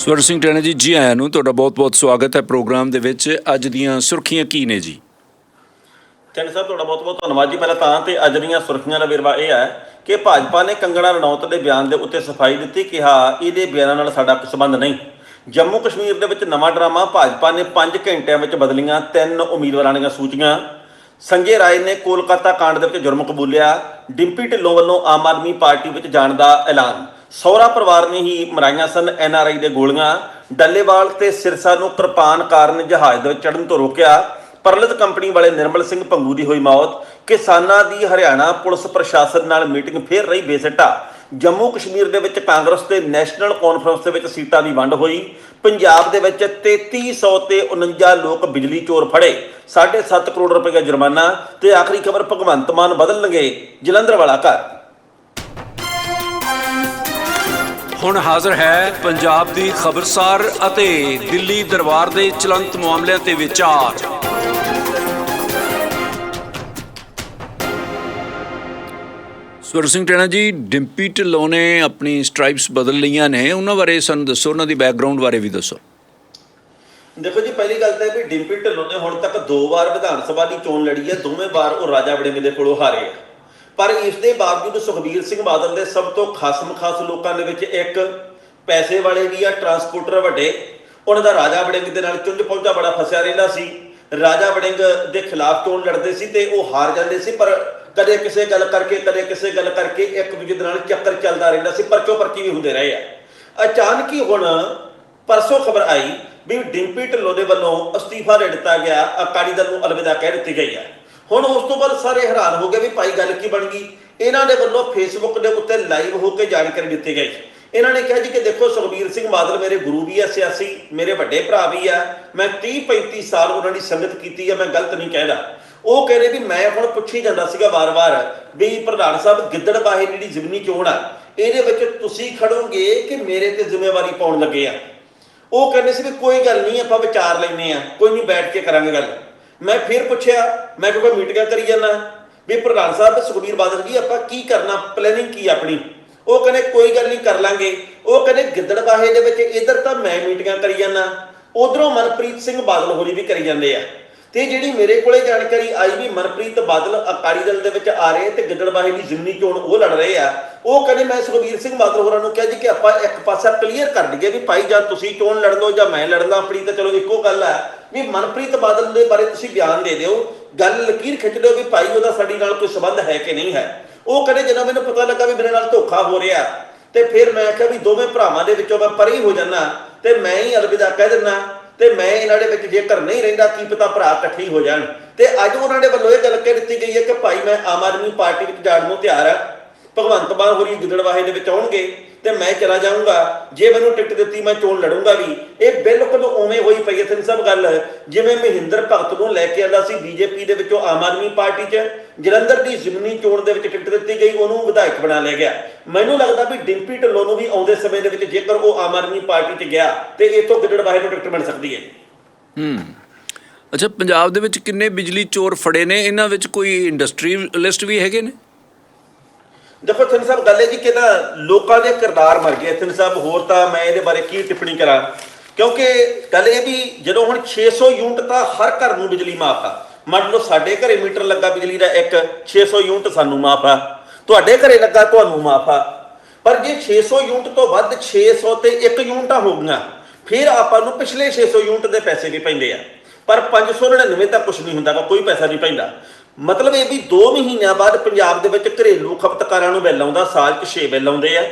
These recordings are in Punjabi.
ਸਵਰ ਸਿੰਘ ਟੈਣੇ ਜੀ ਜੀ ਆਇਆਂ ਨੂੰ ਤੁਹਾਡਾ ਬਹੁਤ-ਬਹੁਤ ਸਵਾਗਤ ਹੈ ਪ੍ਰੋਗਰਾਮ ਦੇ ਵਿੱਚ। ਅੱਜ ਦੀਆਂ ਸੁਰਖੀਆਂ ਕੀ ਨੇ ਜੀ? ਚੰਨ ਸਾਹਿਬ, ਤੁਹਾਡਾ ਬਹੁਤ ਬਹੁਤ ਧੰਨਵਾਦ ਜੀ। ਪਹਿਲਾਂ ਤਾਂ ਤੇ ਅੱਜ ਦੀਆਂ ਸੁਰਖੀਆਂ ਦਾ ਵੇਰਵਾ ਇਹ ਹੈ ਕਿ ਭਾਜਪਾ ਨੇ ਕੰਗਣਾ ਰਣੌਤ ਦੇ ਬਿਆਨ ਦੇ ਉੱਤੇ ਸਫ਼ਾਈ ਦਿੱਤੀ ਕਿਹਾ ਇਹਦੇ ਬਿਆਨਾਂ ਨਾਲ ਸਾਡਾ ਕੋਈ ਸੰਬੰਧ ਨਹੀਂ। ਜੰਮੂ ਕਸ਼ਮੀਰ ਦੇ ਵਿੱਚ ਨਵਾਂ ਡਰਾਮਾ, ਭਾਜਪਾ ਨੇ 5 ਘੰਟਿਆਂ ਵਿੱਚ ਬਦਲੀਆਂ ਤਿੰਨ ਉਮੀਦਵਾਰਾਂ ਦੀਆਂ ਸੂਚੀਆਂ। ਸੰਜੇ ਰਾਏ ਨੇ ਕੋਲਕਾਤਾ ਕਾਂਡ ਦੇ ਵਿੱਚ ਜੁਰਮ ਕਬੂਲਿਆ। ਡਿੰਪੀ ਢਿੱਲੋਂ ਵੱਲੋਂ ਆਮ ਆਦਮੀ ਪਾਰਟੀ ਵਿੱਚ ਜਾਣ ਦਾ ਐਲਾਨ। ਸਹੁਰਾ ਪਰਿਵਾਰ ਨੇ ਹੀ ਮਰਾਈਆਂ ਸਨ ਐੱਨ ਆਰ ਆਈ ਦੇ ਗੋਲੀਆਂ। ਡੱਲੇਵਾਲ ਤੇ ਸਿਰਸਾ ਨੂੰ ਕਿਰਪਾਨ ਕਾਰਨ ਜਹਾਜ਼ ਦੇ ਵਿੱਚ ਚੜ੍ਹਨ ਤੋਂ ਰੋਕਿਆ। ਪਰਲਤ ਕੰਪਨੀ ਵਾਲੇ ਨਿਰਮਲ ਸਿੰਘ ਪੰਗੂ ਦੀ ਹੋਈ ਮੌਤ। ਕਿਸਾਨਾਂ ਦੀ ਹਰਿਆਣਾ ਪੁਲਿਸ ਪ੍ਰਸ਼ਾਸਨ ਨਾਲ ਮੀਟਿੰਗ ਫੇਰ ਰਹੀ ਬੇਸਿੱਟਾ। ਜੰਮੂ ਕਸ਼ਮੀਰ ਦੇ ਵਿੱਚ ਕਾਂਗਰਸ ਤੇ ਨੈਸ਼ਨਲ ਕਾਨਫਰੰਸ ਦੇ ਵਿੱਚ ਸੀਟਾਂ ਦੀ ਵੰਡ ਹੋਈ। ਪੰਜਾਬ ਦੇ ਵਿੱਚ 3300 ਤੇ 49 ਲੋਕ ਬਿਜਲੀ ਚੋਰ ਫੜੇ। 7.5 ਕਰੋੜ ਰੁਪਏ ਦਾ ਜੁਰਮਾਨਾ। ਤੇ ਆਖਰੀ ਖਬਰ ਭਗਵੰਤ ਮਾਨ ਬਦਲਣਗੇ। ਜਲੰਧਰ ਵਾਲਾ ਘਰ। ਹੁਣ ਹਾਜ਼ਰ ਹੈ ਪੰਜਾਬ ਦੀ ਖਬਰਸਾਰ ਅਤੇ ਦਿੱਲੀ ਦਰਬਾਰ ਦੇ ਚਲੰਤ ਮਾਮਲਿਆਂ ਤੇ ਵਿਚਾਰ। ਸਵਰ ਸਿੰਘ ਟੈਣਾ ਜੀ, ਡਿੰਪੀ ਢਿੱਲੋਂ ਨੇ ਆਪਣੀ ਸਟ੍ਰਾਈਪਸ ਬਦਲ ਲਈਆਂ ਨੇ। ਉਹਨਾਂ ਬਾਰੇ ਸਾਨੂੰ ਦੱਸੋ, ਉਹਨਾਂ ਦੀ ਬੈਕਗ੍ਰਾਉਂਡ ਬਾਰੇ ਵੀ ਦੱਸੋ। ਦੇਖੋ ਜੀ, ਪਹਿਲੀ ਗੱਲ ਤਾਂ ਵੀ ਡਿੰਪੀ ਢਿੱਲੋਂ ਨੇ ਹੁਣ ਤੱਕ ਦੋ ਵਾਰ ਵਿਧਾਨ ਸਭਾ ਦੀ ਚੋਣ ਲੜੀ ਹੈ। ਦੋਵੇਂ ਵਾਰ ਉਹ ਰਾਜਾ ਵੜਿੰਗ ਦੇ ਕੋਲੋਂ ਹਾਰੇ ਆ। ਪਰ ਇਸ ਦੇ ਬਾਵਜੂਦ ਸੁਖਬੀਰ ਸਿੰਘ ਬਾਦਲ ਦੇ ਸਭ ਤੋਂ ਖਾਸਮ ਖਾਸ ਲੋਕਾਂ ਦੇ ਵਿੱਚ ਇੱਕ ਪੈਸੇ ਵਾਲੇ ਵੀ ਆ, ਟਰਾਂਸਪੋਰਟਰ ਵੱਡੇ। ਉਹਨਾਂ ਦਾ ਰਾਜਾ ਵੜਿੰਗ ਦੇ ਨਾਲ ਚੁੰਝ ਪਹੁੰਚਾ ਬੜਾ ਫਸਿਆ ਰਹਿੰਦਾ ਸੀ। ਰਾਜਾ ਵੜਿੰਗ ਦੇ ਖਿਲਾਫ ਚੋਣ ਲੜਦੇ ਸੀ ਤੇ ਉਹ ਹਾਰ ਜਾਂਦੇ ਸੀ, ਪਰ ਕਦੇ ਕਿਸੇ ਗੱਲ ਕਰਕੇ, ਕਦੇ ਕਿਸੇ ਗੱਲ ਕਰਕੇ ਇੱਕ ਦੂਜੇ ਦੇ ਨਾਲ ਚੱਕਰ ਚੱਲਦਾ ਰਹਿੰਦਾ ਸੀ, ਪਰਚੋ ਪਰਚੀ ਵੀ ਹੁੰਦੇ ਰਹੇ ਆ। ਅਚਾਨਕ ਹੀ ਹੁਣ ਪਰਸੋਂ ਖਬਰ ਆਈ ਵੀ ਡਿੰਪੀ ਢਿੱਲੋਂ ਦੇ ਵੱਲੋਂ ਅਸਤੀਫਾ ਦੇ ਦਿੱਤਾ ਗਿਆ, ਅਕਾਲੀ ਦਲ ਨੂੰ ਅਲਵਿਦਾ ਕਹਿ ਦਿੱਤੀ ਗਈ ਹੈ ਹੁਣ ਉਸ ਤੋਂ ਬਾਅਦ ਸਾਰੇ ਹੈਰਾਨ ਹੋ ਗਏ ਵੀ ਭਾਈ ਗੱਲ ਕੀ ਬਣ ਗਈ? ਇਹਨਾਂ ਦੇ ਵੱਲੋਂ ਫੇਸਬੁੱਕ ਦੇ ਉੱਤੇ ਲਾਈਵ ਹੋ ਕੇ ਜਾਣਕਾਰੀ ਦਿੱਤੀ ਗਈ। ਇਹਨਾਂ ਨੇ ਕਿਹਾ ਜੀ ਕਿ ਦੇਖੋ ਸੁਖਬੀਰ ਸਿੰਘ ਬਾਦਲ ਮੇਰੇ ਗੁਰੂ ਵੀ ਆ, ਸਿਆਸੀ, ਮੇਰੇ ਵੱਡੇ ਭਰਾ ਵੀ ਆ। ਮੈਂ 30 35 ਸਾਲ ਉਹਨਾਂ ਦੀ ਸੰਗਤ ਕੀਤੀ ਆ, ਮੈਂ ਗਲਤ ਨਹੀਂ ਕਹਿਦਾ। ਉਹ ਕਹਿੰਦੇ ਵੀ ਮੈਂ ਹੁਣ ਪੁੱਛੀ ਜਾਂਦਾ ਸੀਗਾ ਵਾਰ-ਵਾਰ ਵੀ ਪ੍ਰਧਾਨ ਸਾਹਿਬ ਗਿੱਦੜਬਾਹੇ ਦੀ ਜਿਹੜੀ ਜ਼ਿਮਨੀ ਚੋਣ ਆ, ਇਹਦੇ ਵਿੱਚ ਤੁਸੀਂ ਖੜੋਗੇ ਕਿ ਮੇਰੇ ਤੇ ਜ਼ਿੰਮੇਵਾਰੀ ਪਾਉਣ ਲੱਗੇ ਆ? ਉਹ ਕਹਿੰਦੇ ਸੀ ਵੀ ਕੋਈ ਗੱਲ ਨਹੀਂ, ਆਪਾਂ ਵਿਚਾਰ ਲੈਨੇ ਆ, ਕੋਈ ਨਹੀਂ ਬੈਠ ਕੇ ਕਰਾਂਗੇ ਗੱਲ। ਮੈਂ ਫਿਰ ਪੁੱਛਿਆ, ਮੈਂ ਕਿਉਂਕਿ ਮੀਟਿੰਗਾਂ ਕਰੀ ਜਾਂਦਾ ਵੀ ਪ੍ਰਧਾਨ ਸਾਹਿਬ ਸੁਖਬੀਰ ਬਾਦਲ ਜੀ, ਆਪਾਂ ਕੀ ਕਰਨਾ ਪਲੈਨਿੰਗ ਕੀ ਆਪਣੀ? ਉਹ ਕਹਿੰਦੇ, ਕੋਈ ਗੱਲ ਨਹੀਂ, ਕਰ ਲਾਂਗੇ। ਉਹ ਕਹਿੰਦੇ ਗਿੱਦੜਬਾਹੇ ਦੇ ਵਿੱਚ ਇਧਰ ਤਾਂ ਮੈਂ ਮੀਟਿੰਗਾਂ ਕਰੀ ਜਾਂਦਾ ਉਧਰੋਂ ਮਨਪ੍ਰੀਤ ਸਿੰਘ ਬਾਦਲ ਹੋਰੀ ਵੀ ਕਰੀ ਜਾਂਦੇ ਆ। ਤੇ ਜਿਹੜੀ ਮੇਰੇ ਕੋਲੇ ਜਾਣਕਾਰੀ ਆਈ ਵੀ ਮਨਪ੍ਰੀਤ ਬਾਦਲ ਅਕਾਲੀ ਦਲ ਦੇ ਵਿੱਚ ਆ ਰਹੇ ਤੇ ਗਿੱਦੜਬਾਹੇ ਦੀ ਜ਼ਿਮਨੀ ਚੋਣ ਉਹ ਲੜ ਰਹੇ ਆ, ਉਹ ਕਹਿੰਦੇ ਮੈਂ ਸੁਖਬੀਰ ਸਿੰਘ ਬਾਦਲ ਹੋਰਾਂ ਨੂੰ ਕਿਹਾ ਜੀ ਕਿ ਆਪਾਂ ਇੱਕ ਪਾਸਾ ਕਲੀਅਰ ਕਰ ਦਈਏ ਵੀ ਭਾਈ ਜਾਂ ਤੁਸੀਂ ਚੋਣ ਲੜ ਲਓ ਜਾਂ ਮੈਂ ਲੜਦਾ ਆਪਣੀ, ਤਾਂ ਚਲੋ ਇੱਕੋ ਗੱਲ ਹੈ ਵੀ ਮਨਪ੍ਰੀਤ ਬਾਦਲ ਦੇ ਬਾਰੇ ਤੁਸੀਂ ਬਿਆਨ ਦੇ ਦਿਓ, ਗੱਲ ਲਕੀਰ ਖਿੱਚ ਦਿਓ ਵੀ ਭਾਈ ਉਹਦਾ ਸਾਡੀ ਨਾਲ ਕੋਈ ਸੰਬੰਧ ਹੈ ਕਿ ਨਹੀਂ ਹੈ। ਉਹ ਕਹਿੰਦੇ ਜਦੋਂ ਮੈਨੂੰ ਪਤਾ ਲੱਗਾ ਵੀ ਮੇਰੇ ਨਾਲ ਧੋਖਾ ਹੋ ਰਿਹਾ, ਤੇ ਫਿਰ ਮੈਂ ਆਖਿਆ ਵੀ ਦੋਵੇਂ ਭਰਾਵਾਂ ਦੇ ਵਿੱਚੋਂ ਮੈਂ ਪਰੇ ਹੀ ਹੋ ਜਾਣਾ ਤੇ ਮੈਂ ਹੀ ਅਲਵਿਦਾ ਕਹਿ ਦਿੰਦਾ ਤੇ ਮੈਂ ਇਹਨਾਂ ਦੇ ਵਿੱਚ ਜੇਕਰ ਨਹੀਂ ਰਹਿੰਦਾ, ਕੀ ਪਤਾ ਭਰਾ ਇਕੱਠੇ ਹੋ ਜਾਣ। ਤੇ ਅੱਜ ਉਹਨਾਂ ਦੇ ਵੱਲੋਂ ਇਹ ਗੱਲ ਕਹਿ ਦਿੱਤੀ ਗਈ ਹੈ ਕਿ ਭਾਈ, ਮੈਂ ਆਮ ਆਦਮੀ ਪਾਰਟੀ ਵਿੱਚ ਜਾਣ ਨੂੰ ਤਿਆਰ ਆ ਭਗਵੰਤ ਮਾਨ ਹੋਰੀ ਗਿੱਦੜਵਾਹੇ ਦੇ ਵਿੱਚ ਆਉਣਗੇ। ਤੇ ਮੈਂ ਚਲਾ ਜਾਊਂਗਾ। ਜੇ ਮੈਨੂੰ ਟਿਕਟ ਦਿੱਤੀ, ਮੈਂ ਚੋਣ ਲੜੂੰਗਾ ਵੀ। ਇਹ ਬਿਲਕੁਲ ਉਵੇਂ ਹੋਈ ਪਈ ਹੈ ਸਭ ਗੱਲ। ਜਿਵੇਂ ਮਹਿੰਦਰ ਭਗਤ ਨੂੰ ਲੈ ਕੇ ਆਂਦਾ ਸੀ ਬੀਜੇਪੀ ਦੇ ਵਿੱਚੋਂ ਆਮ ਆਦਮੀ ਪਾਰਟੀ 'ਚ, ਜਲੰਧਰ ਦੀ ਜ਼ਿਮਨੀ ਚੋਣ ਦੇ ਵਿੱਚ ਟਿਕਟ ਦਿੱਤੀ ਗਈ, ਉਹਨੂੰ ਵਿਧਾਇਕ ਬਣਾ ਲਿਆ ਗਿਆ। ਮੈਨੂੰ ਲੱਗਦਾ ਵੀ ਡਿੰਪੀ ਢਿੱਲੋਂ ਨੂੰ ਵੀ ਆਉਂਦੇ ਸਮੇਂ ਦੇ ਵਿੱਚ ਜੇਕਰ ਉਹ ਆਮ ਆਦਮੀ ਪਾਰਟੀ 'ਚ ਗਿਆ, ਤੇ ਇਥੋਂ ਗਿੱਦੜਵਾਹੇ ਨੂੰ ਟਿਕਟ ਮਿਲ ਸਕਦੀ ਹੈ। ਹੂੰ। ਅੱਛਾ, ਪੰਜਾਬ ਦੇ ਵਿੱਚ ਕਿੰਨੇ ਬਿਜਲੀ ਚੋਰ ਫੜੇ ਨੇ? ਇਹਨਾਂ ਵਿੱਚ ਕੋਈ ਇੰਡਸਟਰੀਅਲਿਸਟ ਵੀ ਹੈਗੇ ਨੇ? ਦੇਖੋ ਥਿੰਨ ਸਾਹਿਬ ਗੱਲ ਹੈ ਜੀ ਕਿ ਨਾ ਲੋਕਾਂ ਦੇ ਕਿਰਦਾਰ ਮਰ ਗਏ। ਥਿੰਨ ਸਾਹਿਬ ਹੋਰ ਤਾਂ ਮੈਂ ਇਹਦੇ ਬਾਰੇ ਕੀ ਟਿੱਪਣੀ ਕਰਾਂ? ਕਿਉਂਕਿ ਗੱਲ ਇਹ ਵੀ ਜਦੋਂ ਹੁਣ 600 ਯੂਨਿਟ ਤਾਂ ਹਰ ਘਰ ਨੂੰ ਬਿਜਲੀ ਮਾਫ ਆ। ਮੰਨ ਲਓ ਸਾਡੇ ਘਰੇ ਮੀਟਰ ਲੱਗਾ ਬਿਜਲੀ ਦਾ ਇੱਕ 600 ਯੂਨਿਟ ਸਾਨੂੰ ਮਾਫ ਆ। ਤੁਹਾਡੇ ਘਰੇ ਲੱਗਾ ਤੁਹਾਨੂੰ ਮਾਫ ਆ। ਪਰ ਜੇ 600 ਯੂਨਿਟ ਤੋਂ ਵੱਧ 600 ਤੇ 1 ਯੂਨਿਟਾਂ ਹੋ ਗਈਆਂ ਫਿਰ ਆਪਾਂ ਨੂੰ ਪਿਛਲੇ 600 ਯੂਨਿਟ ਦੇ ਪੈਸੇ ਵੀ ਪੈਂਦੇ ਆ। ਪਰ 599 ਤਾਂ ਕੁਝ ਨਹੀਂ ਹੁੰਦਾ ਗਾ, ਕੋਈ ਪੈਸਾ ਨਹੀਂ ਪੈਂਦਾ। ਮਤਲਬ ਇਹ ਵੀ 2 ਮਹੀਨਿਆਂ ਬਾਅਦ ਪੰਜਾਬ ਦੇ ਵਿੱਚ ਘਰੇਲੂ ਖਪਤਕਾਰਾਂ ਨੂੰ ਬਿੱਲ ਆਉਂਦਾ, ਸਾਲ 'ਚ 6 ਬਿੱਲ ਆਉਂਦੇ ਆ।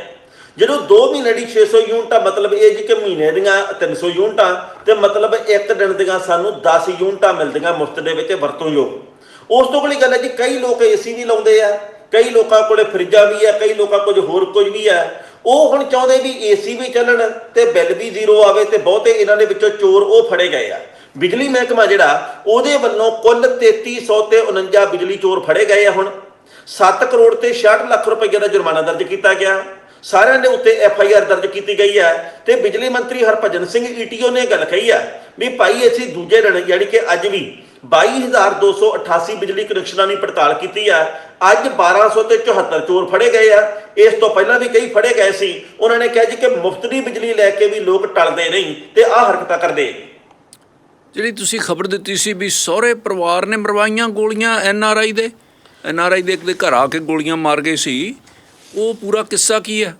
ਜਦੋਂ 2 ਮਹੀਨੇ ਦੀ 600 ਯੂਨਿਟਾਂ, ਮਤਲਬ ਇਹ ਜੀ ਕਿ ਮਹੀਨੇ ਦੀਆਂ 300 ਯੂਨਿਟਾਂ, ਤੇ ਮਤਲਬ ਇੱਕ ਦਿਨ ਦੀਆਂ ਸਾਨੂੰ 10 ਯੂਨਿਟਾਂ ਮਿਲਦੀਆਂ ਮੁਫਤ ਦੇ ਵਿੱਚ ਵਰਤੋਂਯੋਗ। ਉਸ ਤੋਂ ਅਗਲੀ ਗੱਲ ਹੈ ਜੀ, ਕਈ ਲੋਕ ਏਸੀ ਵੀ ਲਾਉਂਦੇ ਆ, ਕਈ ਲੋਕਾਂ ਕੋਲੇ ਫਰਿੱਜਾਂ ਵੀ ਆ, ਕਈ ਲੋਕਾਂ ਕੋਲ ਹੋਰ ਕੁਝ ਵੀ ਆ। ਉਹ ਹੁਣ ਚਾਹੁੰਦੇ ਵੀ ਏਸੀ ਵੀ ਚੱਲਣ ਤੇ ਬਿੱਲ ਵੀ ਜ਼ੀਰੋ ਆਵੇ ਤੇ ਬਹੁਤੇ ਇਹਨਾਂ ਦੇ ਵਿੱਚੋਂ ਚੋਰ ਉਹ ਫੜੇ ਗਏ ਆ। ਬਿਜਲੀ ਮਹਿਕਮਾ ਜਿਹੜਾ, ਉਹਦੇ ਵੱਲੋਂ ਕੁੱਲ 3300 ਤੇ 49 ਬਿਜਲੀ ਚੋਰ ਫੜੇ ਗਏ ਆ ਹੁਣ। 7 ਕਰੋੜ ਤੇ 66 ਲੱਖ ਰੁਪਏ ਦਾ ਜੁਰਮਾਨਾ ਦਰਜ ਕੀਤਾ ਗਿਆ। ਸਾਰਿਆਂ ਦੇ ਉੱਤੇ ਐਫ ਆਈ ਆਰ ਦਰਜ ਕੀਤੀ ਗਈ ਹੈ ਤੇ ਬਿਜਲੀ ਮੰਤਰੀ ਹਰਭਜਨ ਸਿੰਘ ਈਟੀਓ ਨੇ ਗੱਲ ਕਹੀ ਹੈ ਵੀ ਭਾਈ ਅਸੀਂ ਦੂਜੇ ਦਿਨ ਯਾਨੀ ਕਿ ਅੱਜ ਵੀ 22288 ਬਿਜਲੀ ਕਨੈਕਸ਼ਨਾਂ ਦੀ ਪੜਤਾਲ ਕੀਤੀ ਆ। ਅੱਜ 1200 ਤੇ 74 ਚੋਰ ਫੜੇ ਗਏ ਆ। ਇਸ ਤੋਂ ਪਹਿਲਾਂ ਵੀ ਕਈ ਫੜੇ ਗਏ ਸੀ। ਉਹਨਾਂ ਨੇ ਕਿਹਾ ਜੀ ਕਿ ਮੁਫਤ ਦੀ ਬਿਜਲੀ ਲੈ ਕੇ ਵੀ ਲੋਕ ਟਲਦੇ ਨਹੀਂ ਤੇ ਆਹ ਹਰਕਤਾਂ ਕਰਦੇ। ਜਿਹੜੀ ਤੁਸੀਂ ਖਬਰ ਦਿੱਤੀ ਸੀ ਵੀ ਸਹੁਰੇ ਪਰਿਵਾਰ ਨੇ ਮਰਵਾਈਆਂ ਗੋਲੀਆਂ ਐਨ ਆਰ ਆਈ ਦੇ? ਐਨ ਆਰ ਆਈ ਦੇ ਇੱਕ ਦੇ ਘਰ ਆ ਕੇ ਗੋਲੀਆਂ ਮਾਰ ਗਏ ਸੀ। ਉਹ ਪੂਰਾ ਕਿੱਸਾ ਕੀ ਹੈ?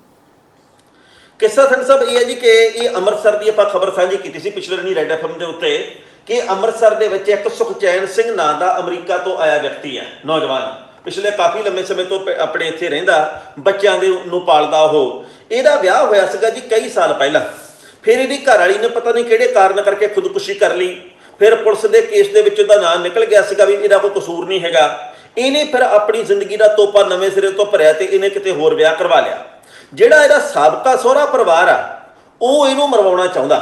ਕਿੱਸਾ ਸਿੰਘ ਸਾਹਿਬ ਇਹ ਹੈ ਜੀ ਕਿ ਇਹ ਅੰਮ੍ਰਿਤਸਰ ਦੀ ਆਪਾਂ ਖਬਰ ਸਾਂਝੀ ਕੀਤੀ ਸੀ ਪਿਛਲੇ ਦਿਨੀ ਰੈਡ ਐਫਐਮ ਦੇ ਉੱਤੇ ਕਿ ਅੰਮ੍ਰਿਤਸਰ ਦੇ ਵਿੱਚ ਇੱਕ ਸੁਖਚੈਨ ਸਿੰਘ ਨਾਂ ਦਾ ਅਮਰੀਕਾ ਤੋਂ ਆਇਆ ਵਿਅਕਤੀ ਹੈ, ਨੌਜਵਾਨ। ਪਿਛਲੇ ਕਾਫੀ ਲੰਮੇ ਸਮੇਂ ਤੋਂ ਆਪਣੇ ਇੱਥੇ ਰਹਿੰਦਾ, ਬੱਚਿਆਂ ਦੇ ਨੂੰ ਪਾਲਦਾ ਉਹ। ਇਹਦਾ ਵਿਆਹ ਹੋਇਆ ਸੀਗਾ ਜੀ ਕਈ ਸਾਲ ਪਹਿਲਾਂ। ਫਿਰ ਇਹਦੀ ਘਰ ਵਾਲੀ ਨੇ ਪਤਾ ਨਹੀਂ ਕਿਹੜੇ ਕਾਰਨ ਕਰਕੇ ਖੁਦਕੁਸ਼ੀ ਕਰ ਲਈ। ਫਿਰ ਪੁਲਿਸ ਦੇ ਕੇਸ ਦੇ ਵਿੱਚ ਉਹਦਾ ਨਾਮ ਨਿਕਲ ਗਿਆ ਸੀਗਾ ਵੀ ਇਹਦਾ ਕੋਈ ਕਸੂਰ ਨਹੀਂ ਹੈਗਾ। ਇਹਨੇ ਫਿਰ ਆਪਣੀ ਜ਼ਿੰਦਗੀ ਦਾ ਤੋਪਾ ਨਵੇਂ ਸਿਰੇ ਤੋਂ ਭਰਿਆ ਤੇ ਇਹਨੇ ਕਿਤੇ ਹੋਰ ਵਿਆਹ ਕਰਵਾ ਲਿਆ। ਜਿਹੜਾ ਇਹਦਾ ਸਾਬਕਾ ਸਹੁਰਾ ਪਰਿਵਾਰ ਆ, ਉਹ ਇਹਨੂੰ ਮਰਵਾਉਣਾ ਚਾਹੁੰਦਾ।